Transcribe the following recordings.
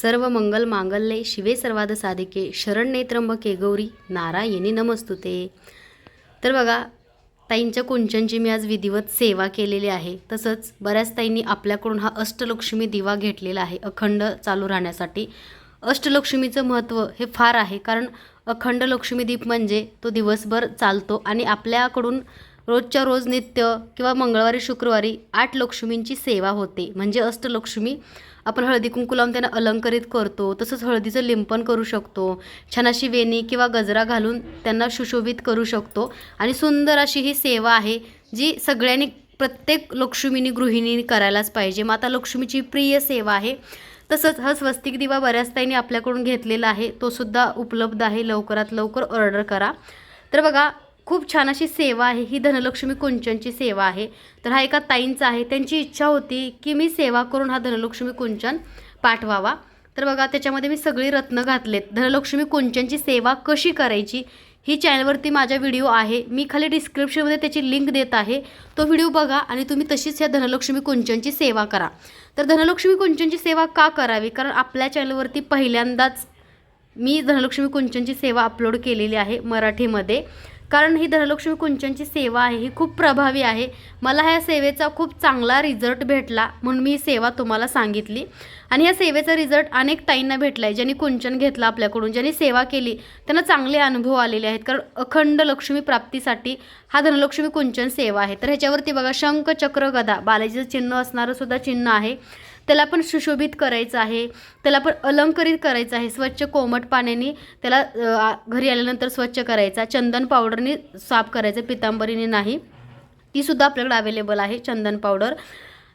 सर्व मंगल मांगल्ये शिवे सर्वाद साधिके शरण्ये त्र्यंबके गौरी नारायणी नमस्तुते. तर बघा ताईंच्या कुंचनची मी आज विधिवत सेवा केलेली आहे. तसंच बऱ्याच ताईंनी आपल्याकडून हा अष्टलक्ष्मी दिवा घेतलेला आहे अखंड चालू राहण्यासाठी. अष्टलक्ष्मीचं महत्त्व हे फार आहे कारण अखंड लक्ष्मी दीप म्हणजे तो दिवसभर चालतो आणि आपल्याकडून रोजच्या रोज नित्य किंवा मंगळवारी शुक्रवारी आठ लक्ष्मींची सेवा होते. म्हणजे अष्टलक्ष्मी आपण हळदी कुंकू लावून त्यांना अलंकरित करतो तसंच हळदीचं लिंपन करू शकतो छान अशी वेणी किंवा गजरा घालून त्यांना सुशोभित करू शकतो. आणि सुंदर अशी ही सेवा आहे जी सगळ्यांनी प्रत्येक लक्ष्मीनी गृहिणीने करायलाच पाहिजे. माता लक्ष्मीची प्रिय सेवा आहे. तसंच हा स्वस्तिक दिवा बऱ्याच ताईंनी आपल्याकडून घेतलेला आहे. तो सुद्धा उपलब्ध आहे. लवकरात लवकर ऑर्डर करा. तर बघा खूप छान अशी सेवा आहे. ही धनलक्ष्मी कुंचनची सेवा आहे. तर हा एका ताईंचा आहे. त्यांची इच्छा होती की मी सेवा करून हा धनलक्ष्मी कुंचन पाठवावा. तर बघा त्याच्यामध्ये मी सगळी रत्न घातलेत. धनलक्ष्मी कुंचनची सेवा कशी करायची? ही चॅनलवरती माझा व्हिडिओ आहे. मी खाली डिस्क्रिप्शनमध्ये त्याची लिंक देत आहे. तो व्हिडिओ बघा आणि तुम्ही तशीच ह्या धनलक्ष्मी कुंचनची सेवा करा. तर धनलक्ष्मी कुंचनची सेवा का करावी? कारण आपल्या चॅनलवरती पहिल्यांदाच मी धनलक्ष्मी कुंचनची सेवा अपलोड केलेली आहे मराठीमध्ये. कारण ही धनलक्ष्मी कुंचनची सेवा आहे ही खूप प्रभावी आहे. मला ह्या सेवेचा खूप चांगला रिझल्ट भेटला म्हणून मी ही सेवा तुम्हाला सांगितली. आणि या सेवेचा रिझल्ट अनेक ताईंना भेटला आहे ज्यांनी कुंचन घेतलं आपल्याकडून ज्यांनी सेवा केली त्यांना चांगले अनुभव आलेले आहेत. कारण अखंड लक्ष्मी प्राप्तीसाठी हा धनलक्ष्मी कुंचन सेवा आहे. तर ह्याच्यावरती बघा शंख चक्र गदा बालाजीचं चिन्ह असणारं सुद्धा चिन्ह आहे. त्याला पण सुशोभित करायचं आहे. त्याला पण अलंकरित करायचं आहे. स्वच्छ कोमट पाण्याने त्याला घरी आल्यानंतर स्वच्छ करायचा. चंदन पावडरने साफ करायचं पितांबरीने नाही. तीसुद्धा आपल्याकडे अवेलेबल आहे चंदन पावडर.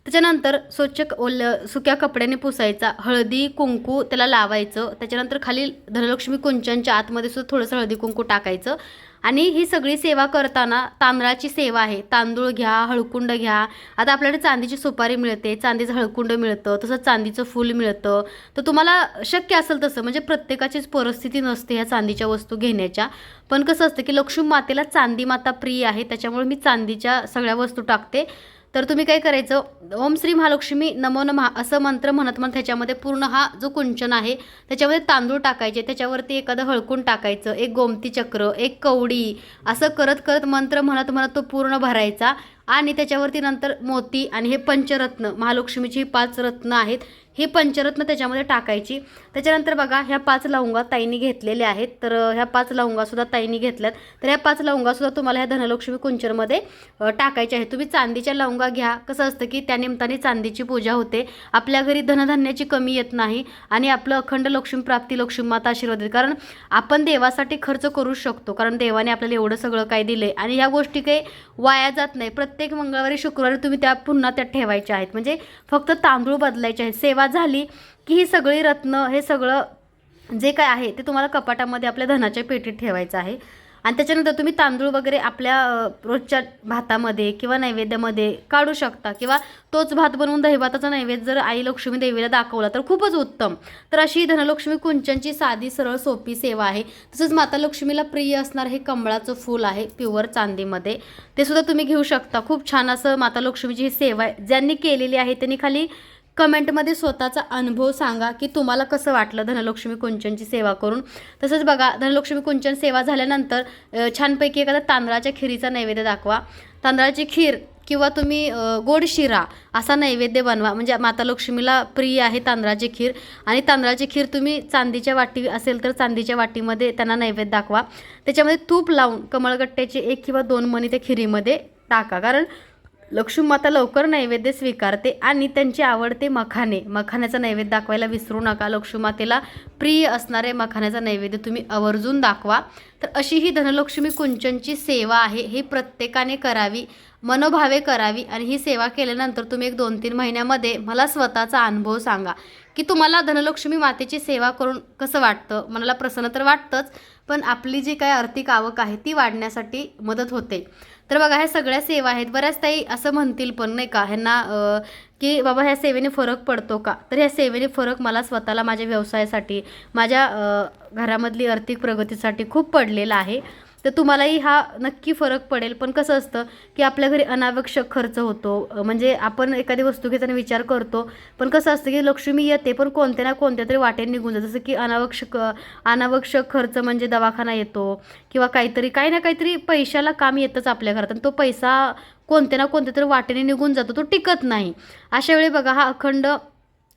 त्याच्यानंतर स्वच्छ ओल ओल्या सुक्या कपड्याने पुसायचा. हळदी कुंकू त्याला लावायचं. त्याच्यानंतर खाली धनलक्ष्मी कुंचनच्या आतमध्ये सुद्धा थोडंसं हळदी कुंकू टाकायचं. आणि ही सगळी सेवा करताना तांदळाची सेवा आहे. तांदूळ घ्या हळकुंड घ्या. आता आपल्याकडे चांदीची सुपारी मिळते चांदीचं हळकुंड मिळतं तसंच चांदीचं फूल मिळतं. तर तुम्हाला शक्य असेल तसं म्हणजे प्रत्येकाचीच परिस्थिती नसते ह्या चांदीच्या वस्तू घेण्याच्या. पण कसं असतं की लक्ष्मी मातेला चांदी माता प्रिय आहे त्याच्यामुळे मी चांदीच्या सगळ्या वस्तू टाकते. तर तुम्ही काय करायचं? ओम श्री महालक्ष्मी नमो नमः असं मंत्र म्हणत म्हणत त्याच्यामध्ये पूर्ण हा जो कुंचन आहे त्याच्यामध्ये तांदूळ टाकायचे. त्याच्यावरती एखादं हळकून टाकायचं एक गोमती चक्र एक कवडी असं करत करत मंत्र म्हणत म्हणत तो पूर्ण भरायचा. आणि त्याच्यावरती नंतर मोती आणि हे पंचरत्न महालक्ष्मीची ही पाच रत्न आहेत ही पंचरत्न त्याच्यामध्ये टाकायची. त्याच्यानंतर बघा ह्या पाच लवंगा ताईंनी घेतलेल्या आहेत. तर ह्या पाच लवंगासुद्धा ताईंनी घेतल्यात. तर ह्या पाच लवंगासुद्धा तुम्हाला ह्या धनलक्ष्मी कुंचरमध्ये टाकायच्या आहेत. तुम्ही चांदीच्या लवंगा घ्या. कसं असतं की त्या निमित्ताने चांदीची पूजा होते. आपल्या घरी धनधान्याची कमी येत नाही आणि आपलं अखंड लक्ष्मी प्राप्ती लक्ष्मी माता आशीर्वाद कारण आपण देवासाठी खर्च करू शकतो. कारण देवाने आपल्याला एवढं सगळं काही आहे आणि ह्या गोष्टी काही वाया जात नाही. प्रत्येक मंगळवारी शुक्रवारी तुम्ही त्या पुन्हा त्यात ठेवायच्या आहेत. म्हणजे फक्त तांदूळ बदलायचे आहेत. सेवा झाली की ही सगळी रत्न हे सगळं जे काय आहे ते तुम्हाला कपाटामध्ये आपल्या धनाच्या पेटीत ठेवायचं आहे. आणि त्याच्यानंतर तुम्ही तांदूळ वगैरे आपल्या रोजच्या भातामध्ये किंवा नैवेद्यामध्ये काढू शकता किंवा तोच भात बनवून दहीभाताचा नैवेद्य जर आई लक्ष्मी देवीला दाखवला तर खूपच उत्तम. तर अशी धनलक्ष्मी कुंचनची साधी सरळ सोपी सेवा आहे. तसंच माता लक्ष्मीला प्रिय असणार हे कमळाचं फूल आहे प्युअर चांदीमध्ये. ते सुद्धा तुम्ही घेऊ शकता. खूप छान असं माता लक्ष्मीची ही सेवा आहे. ज्यांनी केलेली आहे त्यांनी खाली कमेंटमध्ये स्वतःचा अनुभव सांगा की तुम्हाला कसं वाटलं धनलक्ष्मी कुंचनची सेवा करून. तसंच बघा धनलक्ष्मी कुंचन सेवा झाल्यानंतर छानपैकी एखादा तांदळाच्या खिरीचा नैवेद्य दाखवा. तांदळाची खीर किंवा तुम्ही गोड शिरा असा नैवेद्य बनवा. म्हणजे माता लक्ष्मीला प्रिय आहे तांदळाची खीर आणि तांदळाची खीर तुम्ही चांदीच्या वाटी असेल तर चांदीच्या वाटीमध्ये त्यांना नैवेद्य दाखवा. त्याच्यामध्ये तूप लावून कमळगट्ट्याचे एक किंवा दोन मणी त्या खिरीमध्ये टाका. कारण लक्ष्मीमाता लवकर नैवेद्य स्वीकारते आणि त्यांची आवडते मखाने. मखाण्याचा नैवेद्य दाखवायला विसरू नका. लक्ष्मीमातेला प्रिय असणारे मखाण्याचा नैवेद्य तुम्ही आवर्जून दाखवा. तर अशी ही धनलक्ष्मी कुंचनची सेवा आहे. ही प्रत्येकाने करावी मनोभावे करावी आणि ही सेवा केल्यानंतर तुम्ही एक दोन तीन महिन्यामध्ये मला स्वतःचा अनुभव सांगा. की तुम्हाला धनलक्ष्मी मातेची सेवा करून कसं वाटतं? मनाला प्रसन्न तर वाटतंच पण आपली जी काय आर्थिक आवक आहे ती वाढण्यासाठी मदत होते. तर बघा ह्या सगळ्या सेवा आहेत. बऱ्याच ताई असं म्हणतील पण नाही का? ह्यांना की बाबा ह्या सेवेने फरक पडतो का? तर ह्या सेवेने फरक मला स्वतःला माझ्या व्यवसायासाठी माझ्या घरामधली आर्थिक प्रगतीसाठी खूप पडलेला आहे. तर तुम्हालाही हा नक्की फरक पडेल. पण कसं असतं की आपल्या घरी अनावश्यक खर्च होतो. म्हणजे आपण एखादी वस्तू घेताना विचार करतो. पण कसं असतं की लक्ष्मी येते पण कोणत्या ना कोणत्या तरी वाटेने निघून जातं. जसं की अनावश्यक अनावश्यक खर्च म्हणजे दवाखाना येतो किंवा काहीतरी काही ना काहीतरी पैशाला काम येतंच आपल्या घरात. आणि तो पैसा कोणत्या ना कोणत्या तरी वाटेने निघून जातो तो टिकत नाही. अशा वेळी बघा हा अखंड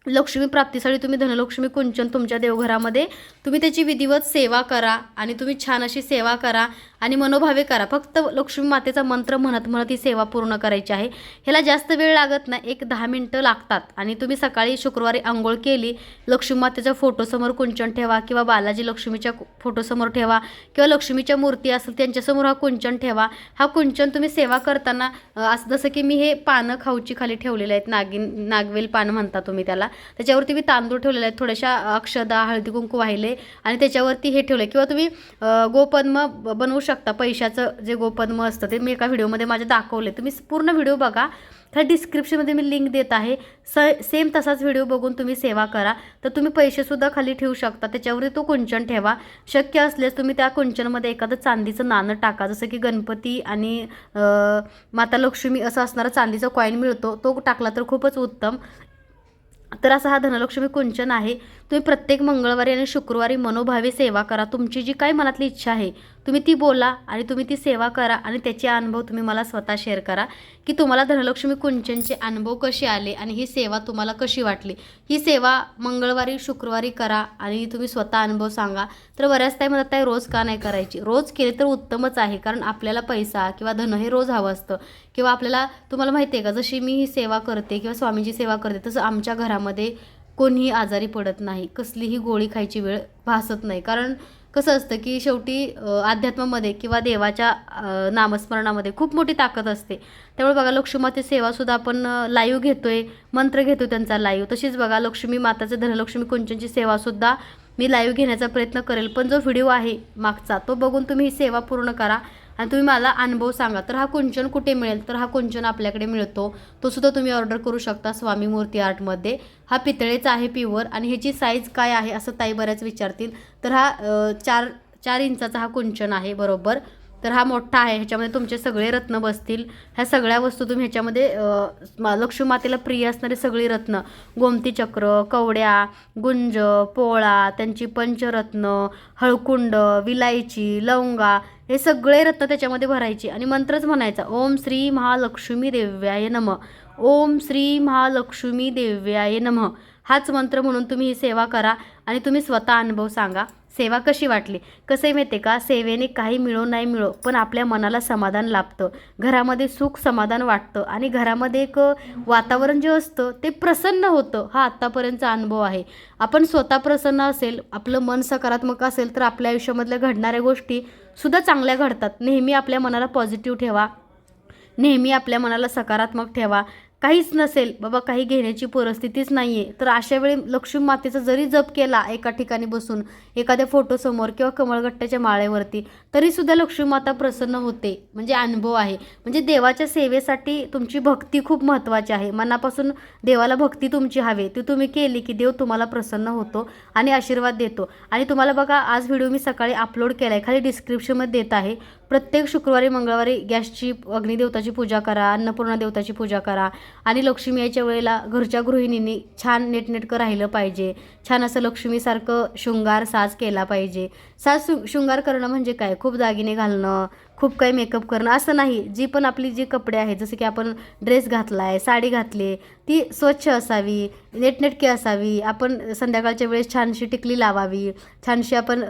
लक्ष्मी प्राप्तीसाठी तुम्ही धनलक्ष्मी कुंचन तुमच्या देवघरामध्ये. तुम्ही त्याची विधिवत सेवा करा आणि तुम्ही छान अशी सेवा करा. आणि मनोभावे करा. फक्त लक्ष्मी मातेचा मंत्र म्हणत म्हणत ही सेवा पूर्ण करायची आहे. ह्याला जास्त वेळ लागत नाही. एक दहा मिनटं लागतात. आणि तुम्ही सकाळी शुक्रवारी आंघोळ केली लक्ष्मी मातेच्या फोटोसमोर कुंचन ठेवा किंवा बालाजी लक्ष्मीच्या फोटोसमोर ठेवा किंवा लक्ष्मीच्या मूर्ती असेल त्यांच्यासमोर हा कुंचन ठेवा. हा कुंचन तुम्ही सेवा करताना असं जसं की मी हे पानं खाऊची खाली ठेवलेले आहेत. नागिन नागवेल पानं म्हणता तुम्ही त्याला. त्याच्यावरती मी तांदूळ ठेवलेले आहेत. थोड्याशा अक्षदा हळदी कुंकू वाहिले आणि त्याच्यावरती हे ठेवले. किंवा तुम्ही गोपद्म ब- बनवू शकता. पैशाचं जे गोपद्म असतं ते मी एका व्हिडिओमध्ये माझ्या दाखवले तुम्ही पूर्ण व्हिडिओ बघा. त्या डिस्क्रिप्शनमध्ये मी लिंक देत आहे. स सेम तसाच व्हिडिओ बघून तुम्ही सेवा करा. तर तुम्ही पैसेसुद्धा खाली ठेवू शकता. त्याच्यावरती तो कुंचन ठेवा. शक्य असल्यास तुम्ही त्या कुंचनमध्ये एखादं चांदीचं नाणं टाका. जसं की गणपती आणि माता लक्ष्मी असं असणारा चांदीचा कॉईन मिळतो. तो टाकला तर खूपच उत्तम. तर असा हा धनलक्ष्मी कुंचन आहे. तुम्ही प्रत्येक मंगळवारी आणि शुक्रवारी मनोभावे सेवा करा. तुमची जी काही मनातली इच्छा आहे तुम्ही ती बोला आणि तुम्ही ती सेवा करा आणि त्याचे अनुभव तुम्ही मला स्वतः शेअर करा की तुम्हाला धनलक्ष्मी कुंचनचे अनुभव कसे आले आणि ही सेवा तुम्हाला कशी वाटली. ही सेवा मंगळवारी शुक्रवारी करा आणि तुम्ही स्वतः अनुभव सांगा. तर बऱ्याच टाईम म्हणतात ताई रोज का नाही करायची? रोज केले तर उत्तमच आहे कारण आपल्याला पैसा किंवा धन हे रोज हवं असतं. किंवा आपल्याला तुम्हाला माहिती आहे का जशी मी ही सेवा करते किंवा स्वामीची सेवा करते तसं आमच्या घरामध्ये कोणीही आजारी पडत नाही कसलीही गोळी खायची वेळ भासत नाही. कारण कसं असतं की शेवटी अध्यात्मामध्ये किंवा देवाच्या नामस्मरणामध्ये खूप मोठी ताकद असते. त्यामुळे बघा लक्ष्मीमाते सेवासुद्धा आपण लाईव्ह आहे मंत्र घेतो त्यांचा लाईव्ह. तशीच बघा लक्ष्मी माताचं धनलक्ष्मी कुंचनची सेवासुद्धा मी लाईव्ह घेण्याचा प्रयत्न करेल. पण जो व्हिडिओ आहे मागचा तो बघून तुम्ही ही सेवा पूर्ण करा. आणि तुम्ही मला अनुभव सांगा. तर हा कुंचन कुठे मिळेल? तर हा कुंचन आपल्याकडे मिळतो. तो सुद्धा तुम्ही ऑर्डर करू शकता स्वामी मूर्ती आर्टमध्ये हा पितळेचा आहे प्युअर आणि ह्याची साईज काय आहे? असं ताई बऱ्याच विचारतील. तर हा चार चार इंचाचा हा कुंचन आहे बरोबर. तर हा मोठा आहे ह्याच्यामध्ये तुमचे सगळे रत्न बसतील. ह्या सगळ्या वस्तू तुम्ही ह्याच्यामध्ये लक्ष्मीमातेला लक्ष्मी मातेला प्रिय असणारी सगळी रत्न गोमती चक्र कवड्या गुंज पोळा त्यांची पंचरत्न हळकुंड विलायची लवंगा हे सगळे रत्न त्याच्यामध्ये भरायचे. आणि मंत्रच म्हणायचा ओम श्री महालक्ष्मी देव्याय नम ओम श्री महालक्ष्मी देव्याय नम. हाच मंत्र म्हणून तुम्ही ही सेवा करा आणि तुम्ही स्वतः अनुभव सांगा. सेवा कशी वाटली? कसे माहिती आहे का? सेवेने काही मिळो नाही मिळो पण आपल्या मनाला समाधान लाभतं. घरामध्ये सुख समाधान वाटतं आणि घरामध्ये एक वातावरण जे असतं ते प्रसन्न होतं. हा आत्तापर्यंतचा अनुभव आहे. आपण स्वतः प्रसन्न असेल आपलं मन सकारात्मक असेल तर आपल्या आयुष्यामधल्या घडणाऱ्या गोष्टी सुद्धा चांगल्या घडतात. नेहमी आपल्या मनाला पॉझिटिव्ह ठेवा. नेहमी आपल्या मनाला सकारात्मक ठेवा. काहीच नसेल. बाबा काही घेण्याची परिस्थितीच नाही आहे तर अशा वेळी लक्ष्मी मातेचा जरी जप केला एका ठिकाणी बसून एखाद्या फोटोसमोर किंवा कमळगट्ट्याच्या माळेवरती तरीसुद्धा लक्ष्मी माता प्रसन्न होते. म्हणजे अनुभव आहे. म्हणजे देवाच्या सेवेसाठी तुमची भक्ती खूप महत्त्वाची आहे. मनापासून देवाला भक्ती तुमची हवी. ती तुम्ही केली की देव तुम्हाला प्रसन्न होतो आणि आशीर्वाद देतो. आणि तुम्हाला बघा आज व्हिडिओ मी सकाळी अपलोड केला आहे खाली डिस्क्रिप्शनमध्ये देत आहे. प्रत्येक शुक्रवारी मंगळवारी गॅसची अग्निदेवताची पूजा करा अन्नपूर्णा देवताची पूजा करा. आणि लक्ष्मी यायच्या वेळेला घरच्या गृहिणींनी छान नेटनेटकं राहिलं पाहिजे. छान असं लक्ष्मीसारखं शृंगार साज केला पाहिजे. साज शृंगार करणं म्हणजे काय? खूप दागिने घालणं खूप काही मेकअप करणं असं नाही. जी पण आपली जी कपडे आहेत जसं की आपण ड्रेस घातला आहे साडी घातली ती स्वच्छ असावी नेटनेटकी असावी. आपण संध्याकाळच्या वेळेस छानशी टिकली लावावी. छानशी आपण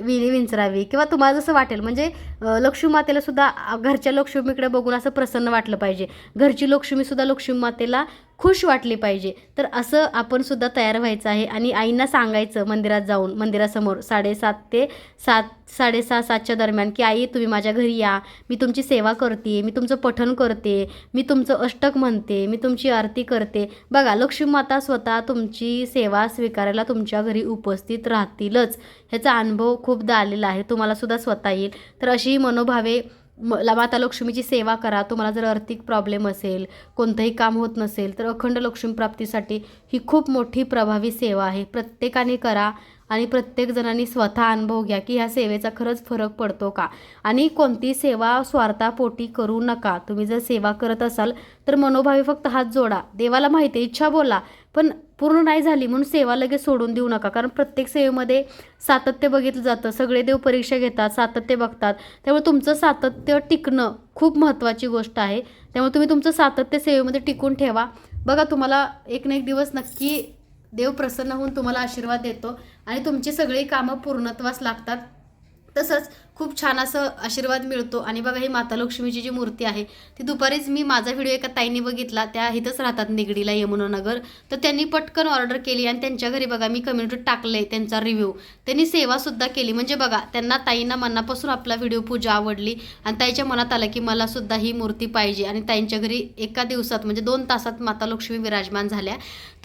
विणी विंचरावी किंवा तुम्हाला जसं वाटेल. म्हणजे लक्ष्मी मातेला सुद्धा घरच्या लक्ष्मीकडे बघून असं प्रसन्न वाटलं पाहिजे. घरची लक्ष्मीसुद्धा लक्ष्मी मातेला खुश वाटली पाहिजे. तर असं आपण सुद्धा तयार व्हायचं आहे आणि आईंना सांगायचं मंदिरात जाऊन मंदिरासमोर साडेसात ते सात साडेसहा सातच्या दरम्यान की आई तुम्ही माझ्या घरी या. मी तुमची सेवा करते. मी तुमचं पठण करते. मी तुमचं अष्टक म्हणते. मी तुमची आरती करते. बघा लक्ष्मी माता स्वतः तुमची सेवा स्वीकारायला तुमच्या घरी उपस्थित राहतीलच. ह्याचा अनुभव खूपदा आलेला आहे. तुम्हाला सुद्धा स्वतः येईल. तर अशी मनोभावे म माता लक्ष्मीची सेवा करा. तुम्हाला जर आर्थिक प्रॉब्लेम असेल कोणतंही काम होत नसेल तर अखंड लक्ष्मी प्राप्तीसाठी ही खूप मोठी प्रभावी सेवा आहे. प्रत्येकाने करा. आणि प्रत्येक जणांनी स्वतः अनुभव घ्या की ह्या सेवेचा खरंच फरक पडतो का? आणि कोणती सेवा स्वार्थापोटी करू नका. तुम्ही जर सेवा करत असाल तर मनोभावी फक्त हात जोडा. देवाला माहिती आहे इच्छा बोला. पण पूर्ण नाही झाली म्हणून सेवा लगेच सोडून देऊ नका. कारण प्रत्येक सेवेमध्ये सातत्य बघितलं जातं. सगळे देव परीक्षा घेतात सातत्य बघतात. त्यामुळे तुमचं सातत्य टिकणं खूप महत्त्वाची गोष्ट आहे. त्यामुळे तुम्ही तुमचं सातत्य सेवेमध्ये टिकून ठेवा. बघा तुम्हाला एक ना एक दिवस नक्की देव प्रसन्न होऊन तुम्हाला आशीर्वाद देतो आणि तुमची सगळी कामं पूर्णत्वास लागतात. तसंच खूप छान असं आशीर्वाद मिळतो. आणि बघा ही माता लक्ष्मीची जी मूर्ती आहे ती दुपारीच मी माझा व्हिडिओ एका ताईने बघितला. त्या इथंच राहतात निगडीला यमुनानगर. तर त्यांनी पटकन ऑर्डर केली आणि त्यांच्या घरी बघा मी कम्युनिटीत टाकले त्यांचा रिव्ह्यू त्यांनी सेवासुद्धा केली. म्हणजे बघा त्यांना ताईंना मनापासून आपला व्हिडिओ पूजा आवडली आणि ताईच्या मनात आलं की मला सुद्धा ही मूर्ती पाहिजे. आणि ताईंच्या घरी एका दिवसात म्हणजे दोन तासात माता लक्ष्मी विराजमान झाल्या.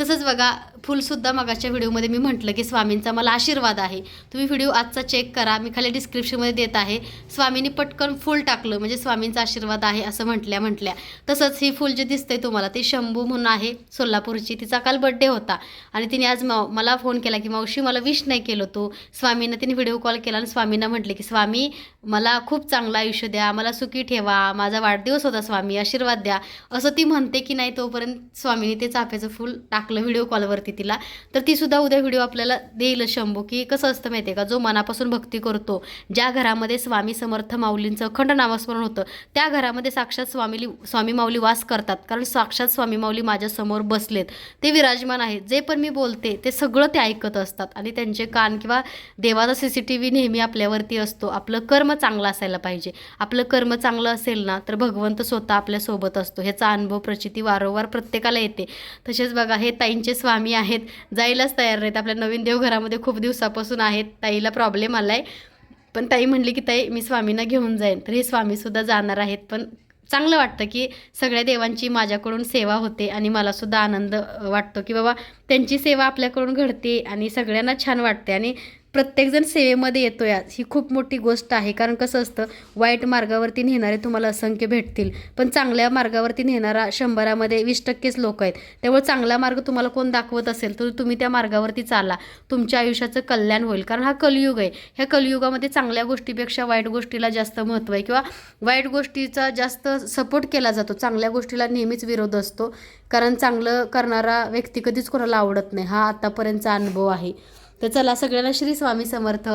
तसंच बघा फुलसुद्धा मगाच्या व्हिडिओमध्ये मी म्हटलं की स्वामींचा मला आशीर्वाद आहे. तुम्ही व्हिडिओ आजचा चेक करा. मी खाली डिस्क्रिप्शनमध्ये देत आहे. स्वामींनी पटकन फूल टाकलं. म्हणजे स्वामींचा आशीर्वाद आहे असं म्हटल्या म्हटल्या. तसंच ही फूल जे दिसतंय तुम्हाला ती शंभू म्हणून आहे सोलापूरची. तिचा काल बड्डे होता. आणि तिने आज माव मला फोन केला की मावशी मला विश नाही केलं तू. स्वामींना तिने व्हिडिओ कॉल केला आणि स्वामींना म्हटले की स्वामी मला खूप चांगलं आयुष्य द्या. मला सुखी ठेवा. माझा वाढदिवस होता स्वामी. आशीर्वाद द्या. असं ती म्हणते की नाही तोपर्यंत स्वामीने ते चाफ्याचं फूल टाकलं व्हिडिओ कॉलवरती तिला. तर ती सुद्धा उद्या व्हिडिओ आपल्याला देईल शंभू. की कसं असतं माहिती आहे का? जो मनापासून भक्ती करतो ज्या घरात घरामध्ये स्वामी समर्थ माऊलींचं अखंड नामस्मरण होतं. त्या घरामध्ये साक्षात स्वामीली स्वामी माऊली वास करतात. कारण साक्षात स्वामी माऊली माझ्यासमोर बसलेत. ते विराजमान आहेत. जे पण मी बोलते ते सगळं ते ऐकत असतात. आणि त्यांचे कान किंवा देवाचा सी सी टी व्ही नेहमी आपल्यावरती असतो. आपलं कर्म चांगलं असायला पाहिजे. आपलं कर्म चांगलं असेल ना तर भगवंत स्वतः आपल्यासोबत असतो. ह्याचा अनुभव प्रचिती वारंवार प्रत्येकाला येते. तसेच बघा हे ताईंचे स्वामी आहेत. जायलाच तयार नाहीत. आपल्या नवीन देवघरामध्ये खूप दिवसापासून आहेत. ताईला प्रॉब्लेम आला आहे पण ताई म्हणली की ताई मी स्वामींना घेऊन जाईन. तर हे स्वामीसुद्धा जाणार आहेत. पण चांगलं वाटतं की सगळ्या देवांची माझ्याकडून सेवा होते आणि मलासुद्धा आनंद वाटतो की बाबा त्यांची सेवा आपल्याकडून घडते आणि सगळ्यांना छान वाटते. आणि प्रत्येकजण सेवेमध्ये येतो या ही खूप मोठी गोष्ट आहे. कारण कसं असतं वाईट मार्गावरती नेणारे तुम्हाला असंख्य भेटतील. पण चांगल्या मार्गावरती नेणारा शंभरामध्ये वीस टक्केच लोक आहेत. त्यामुळे चांगला मार्ग तुम्हाला कोण दाखवत असेल तर तुम्ही त्या मार्गावरती चाला. तुमच्या आयुष्याचं कल्याण होईल. कारण हा कलियुग आहे. ह्या कलियुगामध्ये चांगल्या गोष्टीपेक्षा वाईट गोष्टीला जास्त महत्त्व आहे. किंवा वाईट गोष्टीचा जास्त सपोर्ट केला जातो. चांगल्या गोष्टीला नेहमीच विरोध असतो. कारण चांगलं करणारा व्यक्ती कधीच कोणाला आवडत नाही. हा आतापर्यंतचा अनुभव आहे. तर चला सगळ्यांना श्री स्वामी समर्थ.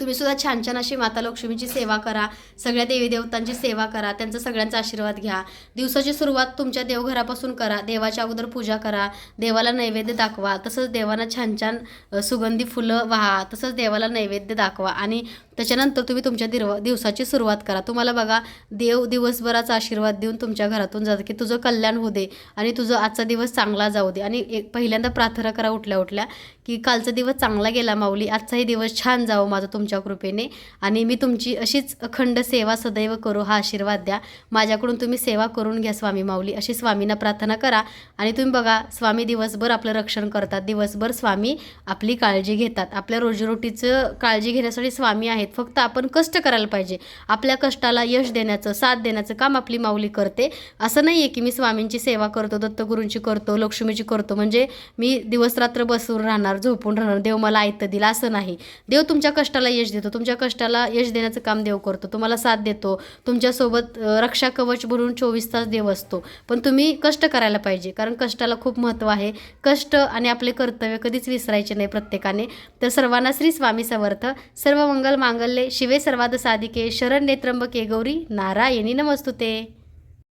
तुम्ही सुद्धा छान छान अशी माता लक्ष्मीची सेवा करा. सगळ्या देवीदेवतांची सेवा करा. त्यांचा सगळ्यांचा आशीर्वाद घ्या. दिवसाची सुरुवात तुमच्या देवघरापासून करा. देवाच्या अगोदर पूजा करा. देवाला नैवेद्य दाखवा. तसंच देवांना छान छान सुगंधी फुलं वाहा. तसंच देवाला नैवेद्य दाखवा. आणि त्याच्यानंतर तुम्ही तुमच्या दिरव दिवसाची सुरुवात करा. तुम्हाला बघा देव दिवसभराचा आशीर्वाद देऊन तुमच्या घरातून जातं की तुझं कल्याण होऊ दे आणि तुझं आजचा दिवस चांगला जाऊ दे. आणि एक पहिल्यांदा प्रार्थना करा उठल्या उठल्या की कालचा दिवस चांगला गेला माऊली आजचाही दिवस छान जावं माझं तुमच्या कृपेने. आणि मी तुमची अशीच अखंड सेवा सदैव करू हा आशीर्वाद द्या. माझ्याकडून तुम्ही सेवा करून घ्या स्वामी माऊली. अशी स्वामींना प्रार्थना करा. आणि तुम्ही बघा स्वामी दिवसभर आपलं रक्षण करतात. दिवसभर स्वामी आपली काळजी घेतात. आपल्या रोजीरोटीचं काळजी घेण्यासाठी स्वामी आहेत. फक्त आपण कष्ट करायला पाहिजे. आपल्या कष्टाला यश देण्याचं साथ देण्याचं काम आपली माऊली करते. असं नाही आहे की मी स्वामींची सेवा करतो दत्तगुरूंची करतो लक्ष्मीची करतो. म्हणजे मी दिवसरात्र बसून राहणार झोपून राहणार देव मला ऐकतं दिला असं नाही. देव तुमच्या कष्टाला यश देतो. तुमच्या कष्टाला यश देण्याचं काम देव करतो. तुम्हाला साथ देतो. तुमच्यासोबत रक्षा कवच भरून चोवीस तास देव असतो. पण तुम्ही कष्ट करायला पाहिजे. कारण कष्टाला खूप महत्त्व आहे. कष्ट आणि आपले कर्तव्य कधीच विसरायचे नाही प्रत्येकाने. तर सर्वांना श्री स्वामी समर्थ. सर्व मंगल मांगल्ये शिवे सर्वाद साधिके शरण नेत्रंबके गौरी नारायणी नमस्तुते